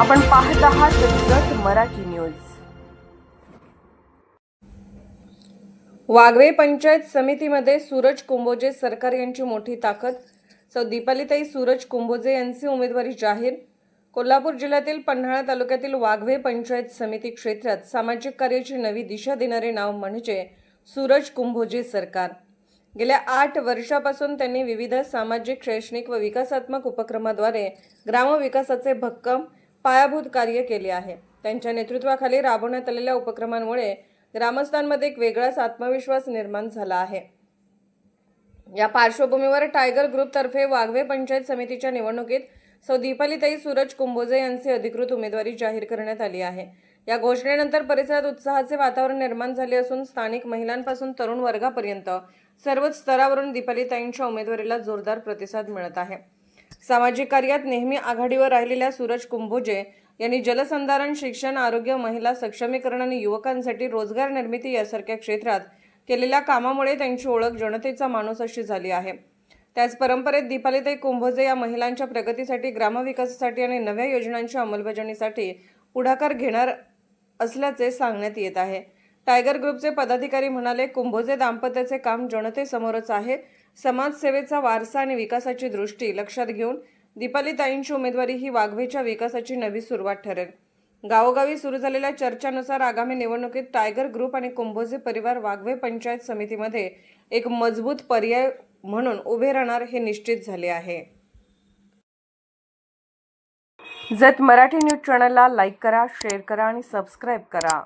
आपण पाहत आहात जत मराठी न्यूज. वाघवे पंचायत समितीमध्ये सूरज कुंभोजे सरकार यांची मोठी ताकद. सौ दीपालीताई सूरज कुंभोजे यांची उमेदवारी जाहीर. कोल्हापूर जिल्ह्यातील पन्हाळा तालुक्यातील वाघवे पंचायत समिती क्षेत्रात सामाजिक कार्याची नवी दिशा देणारे नाव म्हणजे सूरज कुंभोजे सरकार. गेल्या आठ वर्षापासून त्यांनी विविध सामाजिक शैक्षणिक व विकासात्मक उपक्रमाद्वारे ग्रामविकासाचे भक्कम पायाभूत कार्य केले आहे. त्यांच्या नेतृत्वाखाली राबवण्यात आलेल्या उपक्रमांमुळे ग्रामस्थांमध्ये एक वेगळाच आत्मविश्वास निर्माण झाला आहे. या पार्श्वभूमीवर टायगर ग्रुपतर्फे वाघवे पंचायत समितीच्या निवडणुकीत सौ दीपालीताई सूरज कुंभोजे यांची अधिकृत उमेदवारी जाहीर करण्यात आली आहे. या घोषणेनंतर परिसरात उत्साहाचे वातावरण निर्माण झाले असून स्थानिक महिलांपासून तरुण वर्गापर्यंत सर्वच स्तरावरून दीपालीताईंच्या उमेदवारीला जोरदार प्रतिसाद मिळत आहे. सामाजिक कार्यात नेहमी आघाडीवर राहिलेल्या सूरज कुंभोजे यांनी जलसंधारण शिक्षण आरोग्य महिला सक्षमीकरण आणि युवकांसाठी रोजगार निर्मिती यासारख्या क्षेत्रात केलेल्या कामामुळे त्यांची ओळख जनतेचा माणूस अशी झाली आहे. त्याच परंपरेत दीपालीताई कुंभोजे या महिलांच्या प्रगतीसाठी ग्रामविकासासाठी आणि नव्या योजनांच्या अंमलबजावणीसाठी पुढाकार घेणार असल्याचे सांगण्यात येत आहे. टायगर ग्रुपचे पदाधिकारी म्हणाले कुंभोजे दाम्पत्याचे काम जनतेसमोरच आहे. समाजसेवेचा वारसा आणि विकासाची दृष्टी लक्षात घेऊन दीपालीताईंची उमेदवारी ही वाघवेच्या विकासाची नवी सुरुवात ठरेल. गावोगावी सुरू झालेल्या चर्चानुसार आगामी निवडणुकीत टायगर ग्रुप आणि कुंभोजे परिवार वाघवे पंचायत समितीमध्ये एक मजबूत पर्याय म्हणून उभे राहणार हे निश्चित झाले आहे. जत मराठी न्यूज चॅनलला लाईक करा शेअर करा आणि सबस्क्राईब करा.